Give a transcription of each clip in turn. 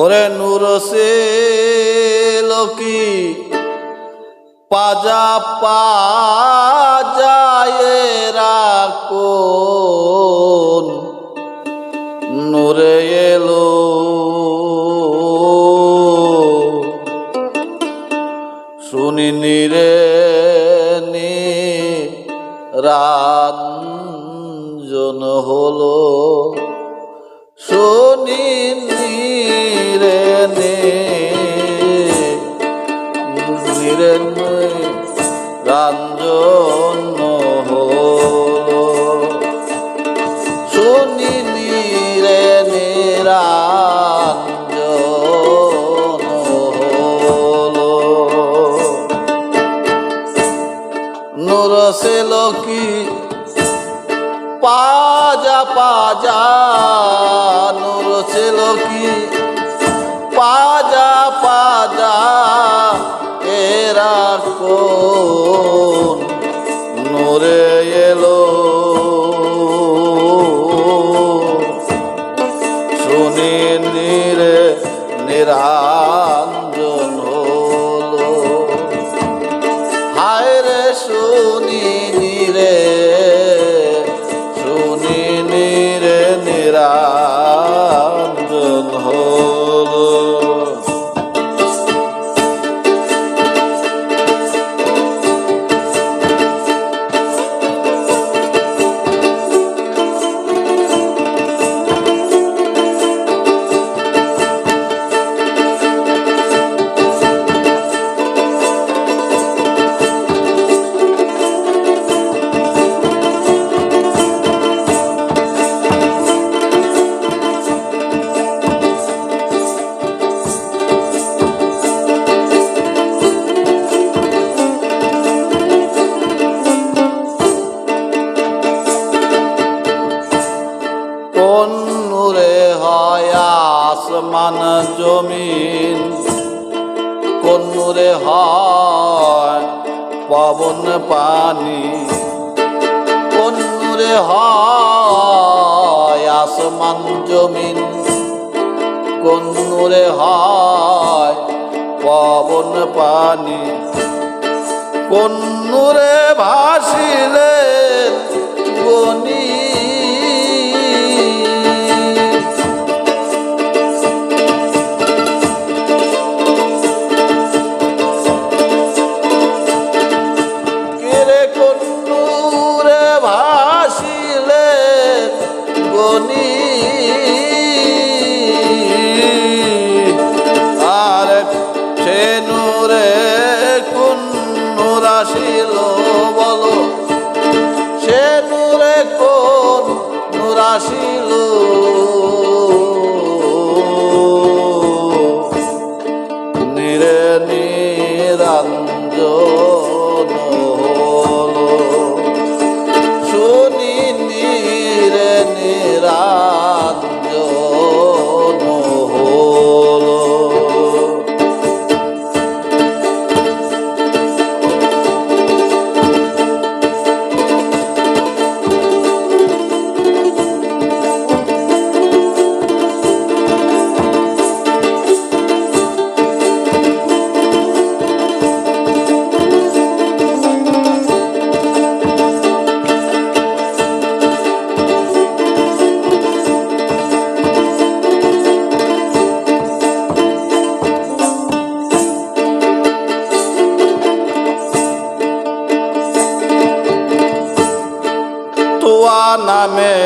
ওরে নূর সে লোকি পাজা পাজায় রাখুন রে নে নিরে রাঞ্জন হলো শুনিনি রে নিরাঞ্জন সে লোকি পাজা পাজা। নূর সে লোকি পাজা পাজা এরা কোন কোন নূরে হয় আসমান জমিন। কোন নূরে হয় পবন পানি। কোন নূরে হয় আসমান জমিন। কোন নূরে হয় পবন পানি। কোন নূরে ভাসিলেন গনি নূরে কোন নূর তোয়া নামে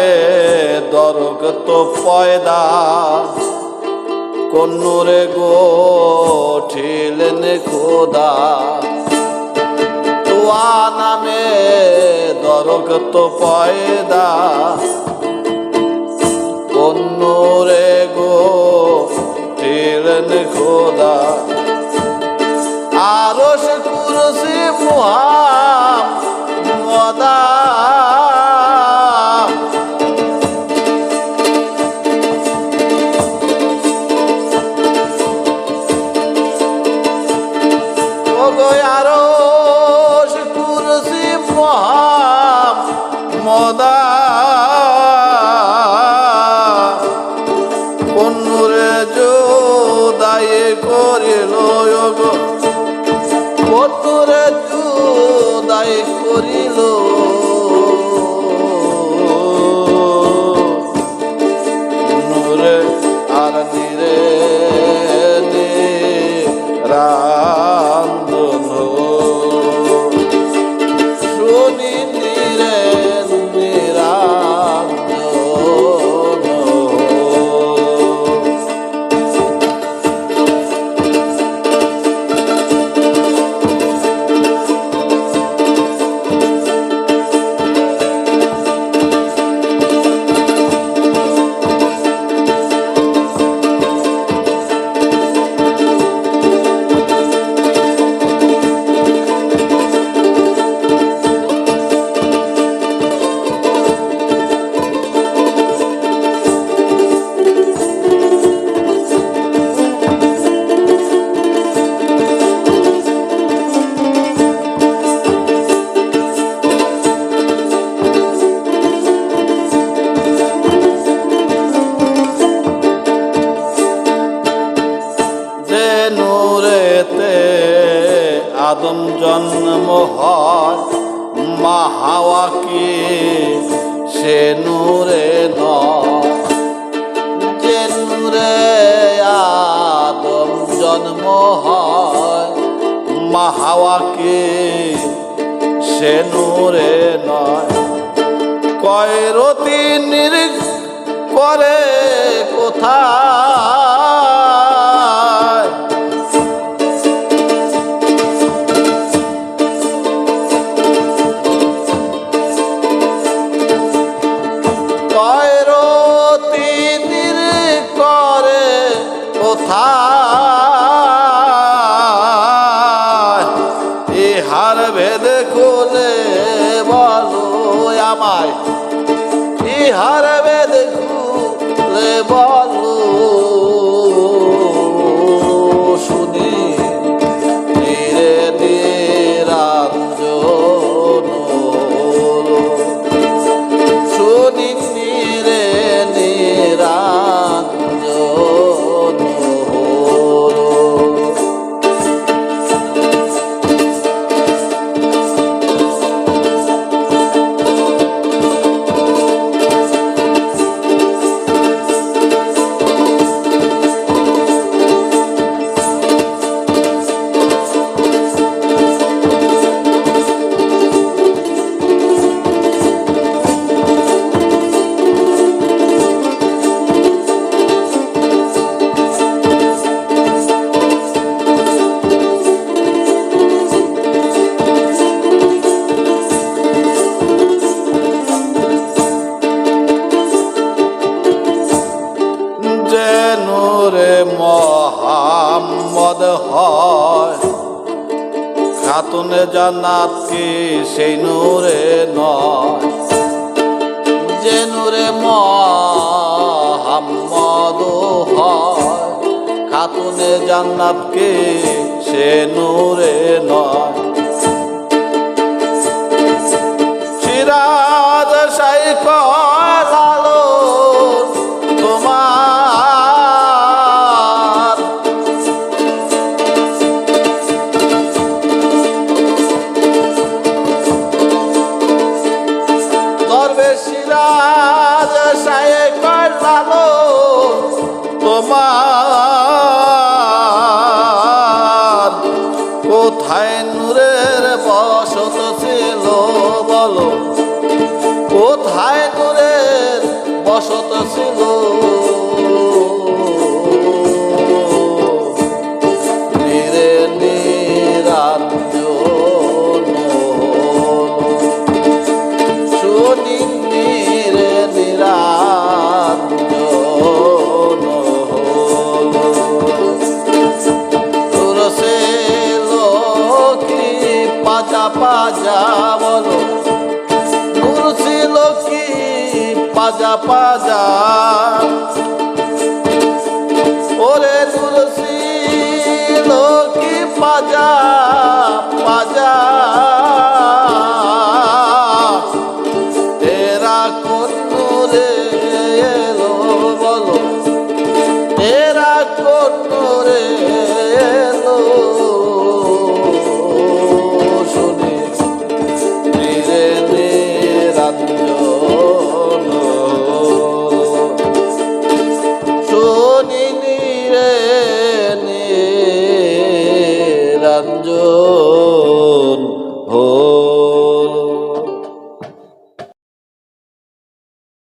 দরগ তো পয়দা। কন্নুরে গো, ঠিলেন খোদা। তোয়া নামে দরগ তো পয়দা। কন্নুরে ওগো আদম জন্ম হয়, মা হাওয়া কি? সে নূরে যে নূরে আদম জন্ম হয়, মা হাওয়া সে নূরে নয়। কয় রতি নিরিক করে কোথায়? আমায়। ইহার বেদ খুলে বলো। জান্নাত কি সেই নূরে নয়, যে নূরে মহাম্মদ হয়। খাতুনে জান্নাত কি সে নূরে নয়। সিরাজ সাইক ছিল বলো? কোথায় নূরের বসত ছিল? পাজা পাজা।